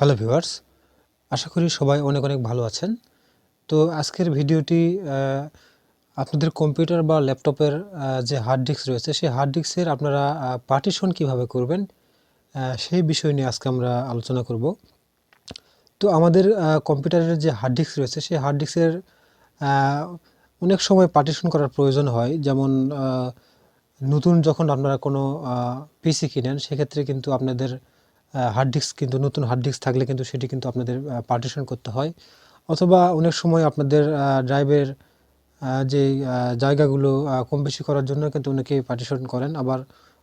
Hello viewers, আশা করি সবাই অনেক অনেক ভালো আছেন। তো আজকের ভিডিওটি আপনাদের কম্পিউটার বা ল্যাপটপের যে হার্ড ডিস্ক রয়েছে, সেই হার্ড ডিস্কের আপনারা পার্টিশন কীভাবে করবেন সেই বিষয় নিয়ে আজকে আমরা আলোচনা করব। তো আমাদের কম্পিউটারের যে হার্ড ডিস্ক রয়েছে, সেই হার্ড ডিস্কের অনেক সময় পার্টিশন করার প্রয়োজন হয়। যেমন নতুন যখন আপনারা কোনো পিসি কিনেন, সেক্ষেত্রে কিন্তু আপনাদের হার্ড ডিস্ক কিন্তু, নতুন হার্ড ডিস্ক থাকলে কিন্তু সেটি কিন্তু আপনাদের পার্টিশন করতে হয়। অথবা অনেক সময় আপনাদের ড্রাইভের যে জায়গাগুলো কম বেশি করার জন্য কিন্তু অনেকে পার্টিশন করেন। আবার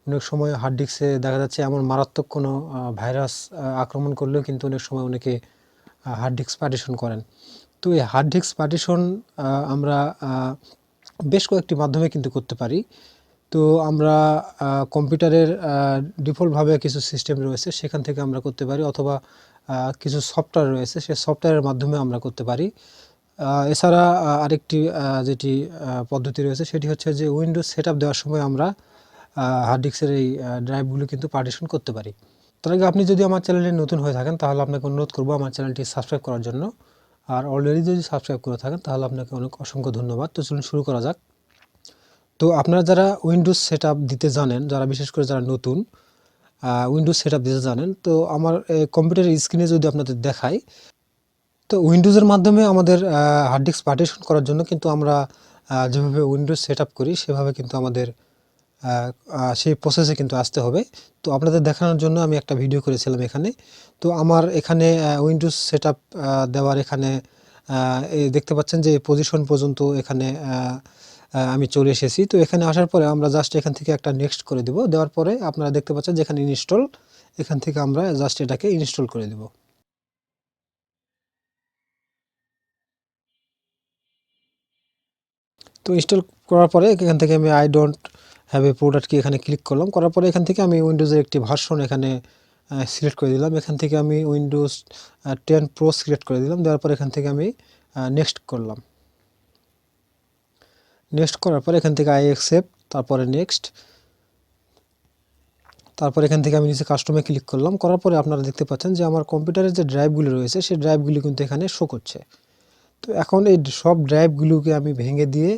অনেক সময় হার্ড ডিস্কে দেখা যাচ্ছে এমন মারাত্মক কোনো ভাইরাস আক্রমণ করলেও কিন্তু অনেক সময় অনেকে হার্ড ডিস্ক পার্টিশন করেন। তো এই হার্ড ডিস্ক পার্টিশন আমরা বেশ কয়েকটি মাধ্যমে কিন্তু করতে পারি। তো আমরা কম্পিউটারের ডিফল্টভাবে কিছু সিস্টেম রয়েছে, সেখান থেকে আমরা করতে পারি, অথবা কিছু সফটওয়্যার রয়েছে, সে সফটওয়্যারের মাধ্যমে আমরা করতে পারি। এছাড়া আরেকটি যেটি পদ্ধতি রয়েছে, সেটি হচ্ছে যে উইন্ডোজ সেট দেওয়ার সময় আমরা হার্ড ডিস্কের এই ড্রাইভগুলো কিন্তু পার্টিশন করতে পারি। তার আগে আপনি যদি আমার চ্যানেলে নতুন হয়ে থাকেন, তাহলে আপনাকে অনুরোধ করব আমার চ্যানেলটি সাবস্ক্রাইব করার জন্য। আর অলরেডি যদি সাবস্ক্রাইব করে থাকেন, তাহলে আপনাকে অনেক অসংখ্য ধন্যবাদ। তো চলুন শুরু করা যাক। তো আপনারা যারা উইন্ডোজ সেট দিতে জানেন, যারা বিশেষ করে যারা নতুন উইন্ডোজ সেট দিতে জানেন, তো আমার কম্পিউটারের স্ক্রিনে যদি আপনাদের দেখাই, তো উইন্ডোজের মাধ্যমে আমাদের হার্ড ডিস্ক পার্টিশন করার জন্য কিন্তু আমরা যেভাবে উইন্ডোজ সেট করি, সেভাবে কিন্তু আমাদের সেই প্রসেসে কিন্তু আসতে হবে। তো আপনাদের দেখানোর জন্য আমি একটা ভিডিও করেছিলাম এখানে। তো আমার এখানে উইন্ডোজ সেট দেওয়ার এখানে দেখতে পাচ্ছেন যে পজিশন পর্যন্ত এখানে আমি চলে এসেছি। তো এখানে আসার পরে আমরা জাস্ট এখান থেকে একটা নেক্সট করে দিব। দেওয়ার পরে আপনারা দেখতে পাচ্ছেন যেখানে ইনস্টল এখান থেকে আমরা জাস্ট এটাকে ইনস্টল করে দেব। তো ইনস্টল করার পরে এখান থেকে আমি I don't have a product কি এখানে ক্লিক করলাম। করার পরে এখান থেকে আমি উইন্ডোজের একটি ভার্সন এখানে সিলেক্ট করে দিলাম। এখান থেকে আমি উইন্ডোজ টেন প্রো সিলেক্ট করে দিলাম। দেওয়ার পরে এখান থেকে আমি নেক্সট করলাম। নেক্সট করার পর এখান থেকে আই অ্যাকসেপ্ট তারপরে নেক্সট তারপর এখান থেকে আমি নিচে কাস্টমে ক্লিক করলাম। করার পরে আপনারা দেখতে পাচ্ছেন যে আমার কম্পিউটারের যে ড্রাইভগুলো রয়েছে, সেই ড্রাইভগুলি কিন্তু এখানে শো করছে। তো এখন এই সব ড্রাইভগুলোকে আমি ভেঙে দিয়ে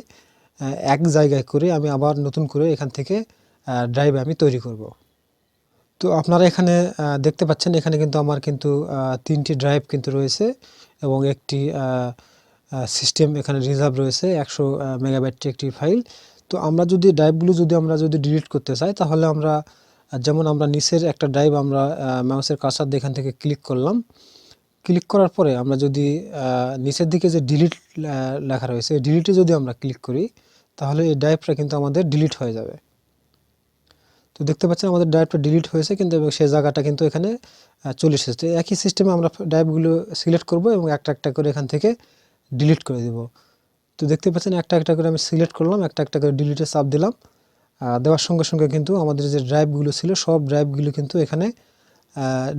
এক জায়গায় করে আমি আবার নতুন করে এখান থেকে ড্রাইভ আমি তৈরি করব। তো আপনারা এখানে দেখতে পাচ্ছেন এখানে কিন্তু আমার কিন্তু তিনটি ড্রাইভ কিন্তু রয়েছে এবং একটি সিস্টেম এখানে রিজার্ভ রয়েছে, একশো মেগাবাইটের একটি ফাইল তো আমরা যদি ড্রাইভগুলো যদি আমরা যদি ডিলিট করতে চাই, তাহলে আমরা যেমন আমরা নিচের একটা ড্রাইভ আমরা মাউসের দিয়ে এখান থেকে ক্লিক করলাম। ক্লিক করার পরে আমরা যদি নিচের দিকে যে ডিলিট লেখা রয়েছে, এই ডিলিটে যদি আমরা ক্লিক করি, তাহলে এই ড্রাইভটা কিন্তু আমাদের ডিলিট হয়ে যাবে। তো দেখতে পাচ্ছেন আমাদের ড্রাইভটা ডিলিট হয়েছে, কিন্তু সেই জায়গাটা কিন্তু এখানে চলে এসেছে। একই সিস্টেমে আমরা ড্রাইভগুলো সিলেক্ট করব এবং একটা একটা করে এখান থেকে ডিলিট করে দেব। তো দেখতে পাচ্ছেন একটা একটা করে আমি সিলেক্ট করলাম, একটা একটা করে ডিলিটে চাপ দিলাম। দেওয়ার সঙ্গে সঙ্গে কিন্তু আমাদের যে ড্রাইভগুলো ছিল, সব ড্রাইভগুলো কিন্তু এখানে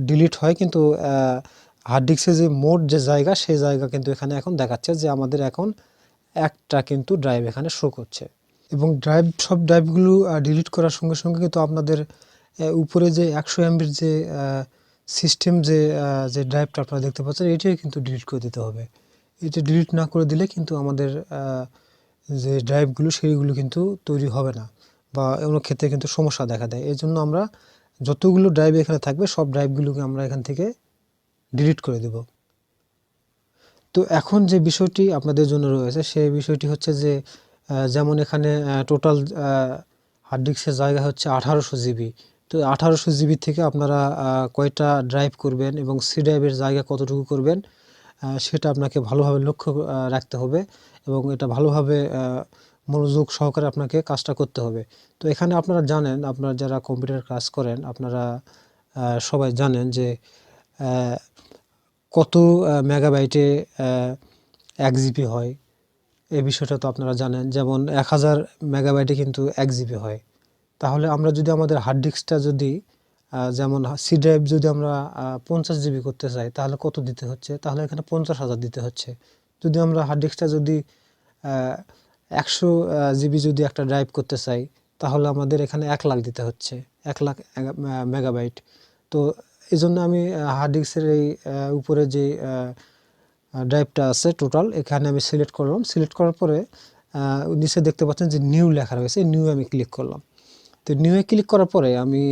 ডিলিট হয়। কিন্তু হার্ড ডিস্কের যে মোট যে জায়গা, সেই জায়গা কিন্তু এখানে এখন দেখাচ্ছে যে আমাদের এখন একটা কিন্তু ড্রাইভ এখানে শো করছে। এবং ড্রাইভ সব ড্রাইভগুলো ডিলিট করার সঙ্গে সঙ্গে কিন্তু আপনাদের উপরে যে একশো এমবির যে সিস্টেম যে যে ড্রাইভটা আপনারা দেখতে পাচ্ছেন, এটাই কিন্তু ডিলিট করে দিতে হবে। এটা ডিলিট না করে দিলে কিন্তু আমাদের যে ড্রাইভগুলো সেইগুলো কিন্তু তৈরি হবে না বা অন্য ক্ষেত্রে কিন্তু সমস্যা দেখা দেয়। এই জন্য আমরা যতগুলো ড্রাইভ এখানে থাকবে, সব ড্রাইভগুলোকে আমরা এখান থেকে ডিলিট করে দেব। তো এখন যে বিষয়টি আপনাদের জন্য রয়েছে সেই বিষয়টি হচ্ছে যে যেমন এখানে টোটাল হার্ড ডিস্কের জায়গা হচ্ছে আঠারোশো জিবি। তো আঠারোশো জিবি থেকে আপনারা কয়টা ড্রাইভ করবেন এবং সি ড্রাইভের জায়গা কতটুকু করবেন সেটা আপনাকে ভালোভাবে লক্ষ্য রাখতে হবে এবং এটা ভালোভাবে মনোযোগ সহকারে আপনাকে কাজটা করতে হবে। তো এখানে আপনারা জানেন, আপনারা যারা কম্পিউটার কাজ করেন, আপনারা সবাই জানেন যে কত মেগাবাইটে এক জিবি হয়। এই বিষয়টা তো আপনারা জানেন, যেমন এক হাজার মেগাবাইটে কিন্তু এক জিবি হয়। তাহলে আমরা যদি আমাদের হার্ড ডিস্কটা যদি যেমন সি ড্রাইভ যদি আমরা পঞ্চাশ জিবি করতে চাই, তাহলে কত দিতে হচ্ছে? তাহলে এখানে পঞ্চাশ হাজার দিতে হচ্ছে। যদি আমরা হার্ড ডিস্কটা যদি একশো জিবি যদি একটা ড্রাইভ করতে চাই, তাহলে আমাদের এখানে এক লাখ দিতে হচ্ছে। এক লাখ মেগাবাইট তো এই জন্য আমি হার্ড ডিস্কের এই উপরে যে ড্রাইভটা আছে টোটাল এখানে আমি সিলেক্ট করলাম। সিলেক্ট করার পরে নিচে দেখতে পাচ্ছেন যে নিউ লেখা রয়েছে। নিউ আমি ক্লিক করলাম। তো নিউয়ে ক্লিক করার পরে আমি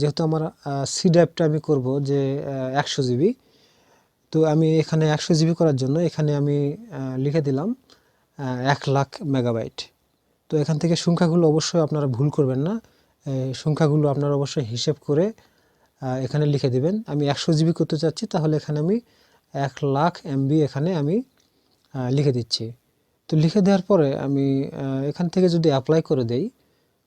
যেহেতু আমার সি ড্রাইভটা আমি করব যে একশো জিবি তো আমি এখানে একশো জিবি করার জন্য এখানে আমি লিখে দিলাম এক লাখ মেগাবাইট তো এখান থেকে সংখ্যাগুলো অবশ্যই আপনারা ভুল করবেন না সংখ্যাগুলো আপনারা অবশ্যই হিসেব করে এখানে লিখে দিবেন। আমি একশো জিবি করতে চাচ্ছি, তাহলে এখানে আমি এক লাখ এমবি এখানে আমি লিখে দিচ্ছি। তো লিখে দেওয়ার পরে আমি এখান থেকে যদি অ্যাপ্লাই করে দেই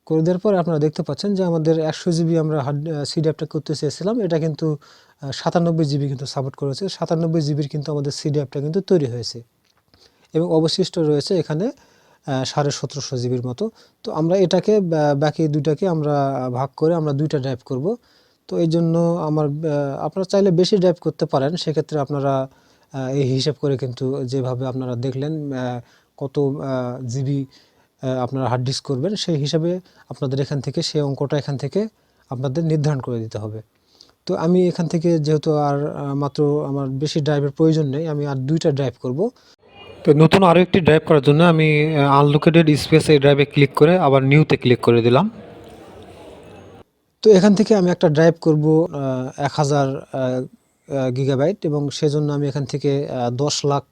করে দেওয়ার পরে আপনারা দেখতে পাচ্ছেন যে আমাদের একশো জিবি আমরা হার্ড সি ড্রাইভটা করতে চেয়েছিলাম। এটা কিন্তু সাতানব্বই জিবি কিন্তু সাপোর্ট করেছে। সাতানব্বই জিবির কিন্তু আমাদের সি ড্রাইভটা কিন্তু তৈরি হয়েছে। এবং অবশিষ্ট রয়েছে এখানে সাড়ে সতেরোশো জিবির মতো। তো আমরা এটাকে বাকি দুইটাকে আমরা ভাগ করে আমরা দুইটা ড্রাইভ করব। তো এই জন্য আমার আপনারা চাইলে বেশি ড্রাইভ করতে পারেন। সেক্ষেত্রে আপনারা এই হিসাব করে কিন্তু যেভাবে আপনারা দেখলেন কত জিবি আপনারা হার্ড ডিস্ক করবেন সেই হিসাবে আপনাদের এখান থেকে সেই অঙ্কটা এখান থেকে আপনাদের নির্ধারণ করে দিতে হবে। তো আমি এখান থেকে যেহেতু আর মাত্র আমার বেশি ড্রাইভের প্রয়োজন নেই আমি আর দুইটা ড্রাইভ করব। তো নতুন আরও একটি ড্রাইভ করার জন্য আমি আনলোকেটেড স্পেস এই ড্রাইভে ক্লিক করে আবার নিউতে ক্লিক করে দিলাম। তো এখান থেকে আমি একটা ড্রাইভ করব এক হাজার গিগাবাইট এবং সেজন্য আমি এখান থেকে দশ লাখ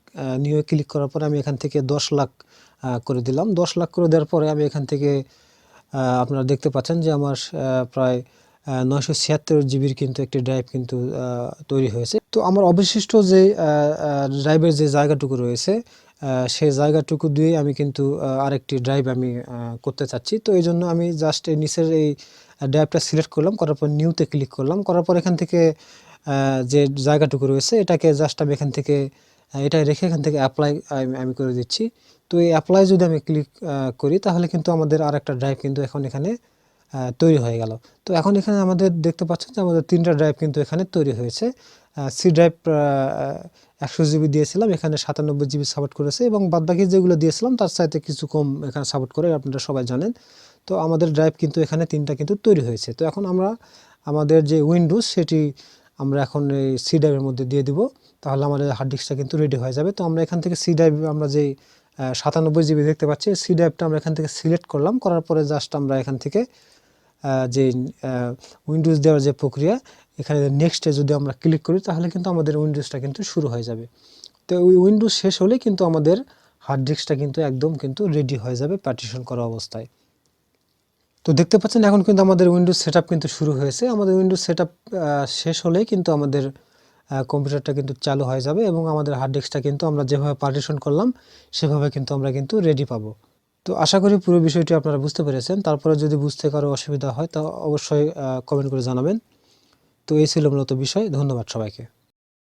নিউ ক্লিক করার পরে আমি এখান থেকে দশ লাখ করে দিলাম। দশ লাখ করে দেওয়ার পরে আমি এখান থেকে আপনারা দেখতে পাচ্ছেন যে আমার প্রায় নয়শো ছিয়াত্তর জিবির কিন্তু একটি ড্রাইভ কিন্তু তৈরি হয়েছে। তো আমার অবশিষ্ট যে ড্রাইভের যে জায়গাটুকু রয়েছে সেই জায়গাটুকু দিয়ে আমি কিন্তু আরেকটি ড্রাইভ আমি করতে চাচ্ছি। তো এই জন্য আমি জাস্ট এই নিচের এই ড্রাইভটা সিলেক্ট করলাম। করার পর নিউতে ক্লিক করলাম। করার পর এখান থেকে যে জায়গাটুকু রয়েছে, এটাকে জাস্ট আমি এখান থেকে এটাই রেখে এখান থেকে অ্যাপ্লাই আমি করে দিচ্ছি। তো এই অ্যাপ্লাই যদি আমি ক্লিক করি, তাহলে কিন্তু আমাদের আর একটা ড্রাইভ কিন্তু এখন এখানে তৈরি হয়ে গেল। তো এখন এখানে আমাদের দেখতে পাচ্ছেন যে আমাদের তিনটা ড্রাইভ কিন্তু এখানে তৈরি হয়েছে। সি ড্রাইভ একশো জিবি দিয়েছিলাম, এখানে সাতানব্বই জিবি সাপোর্ট করেছে এবং বাদবাকি যেগুলো দিয়েছিলাম, তার চাইতে কিছু কম এখানে সাপোর্ট করে আপনারা সবাই জানেন। তো আমাদের ড্রাইভ কিন্তু এখানে তিনটা কিন্তু তৈরি হয়েছে। তো এখন আমরা, আমাদের যে উইন্ডোজ সেটি আমরা এখন এই সি ড্রাইভের মধ্যে দিয়ে দিব, তাহলে আমাদের হার্ড ডিস্কটা কিন্তু রেডি হয়ে যাবে। তো আমরা এখান থেকে সি ড্রাইভ আমরা যেই সাতানব্বই জিবি দেখতে পাচ্ছি সি ড্রাইভটা আমরা এখান থেকে সিলেক্ট করলাম, করার পরে জাস্ট আমরা এখান থেকে যে উইন্ডোজ দেওয়ার যে প্রক্রিয়া, এখানে নেক্সটে যদি আমরা ক্লিক করি, তাহলে কিন্তু আমাদের উইন্ডোজটা কিন্তু শুরু হয়ে যাবে। তো ওই উইন্ডোজ শেষ হলে কিন্তু আমাদের হার্ড ডিস্কটা কিন্তু একদম কিন্তু রেডি হয়ে যাবে পার্টিশন করা অবস্থায়। তো দেখতে পাচ্ছেন এখন কিন্তু আমাদের উইন্ডোজ সেটআপ কিন্তু শুরু হয়েছে। আমাদের উইন্ডোজ সেটআপ শেষ হলেই কিন্তু আমাদের কম্পিউটারটা কিন্তু চালু হয়ে যাবে এবং আমাদের হার্ড ডিস্কটা কিন্তু আমরা যেভাবে পার্টিশন করলাম, সেভাবে কিন্তু আমরা কিন্তু রেডি পাবো। তো আশা করি পুরো বিষয়টি আপনারা বুঝতে পেরেছেন। তারপরে যদি বুঝতে কারও অসুবিধা হয়, তা অবশ্যই কমেন্ট করে জানাবেন। তো এই ছিল মূলত বিষয়। ধন্যবাদ সবাইকে।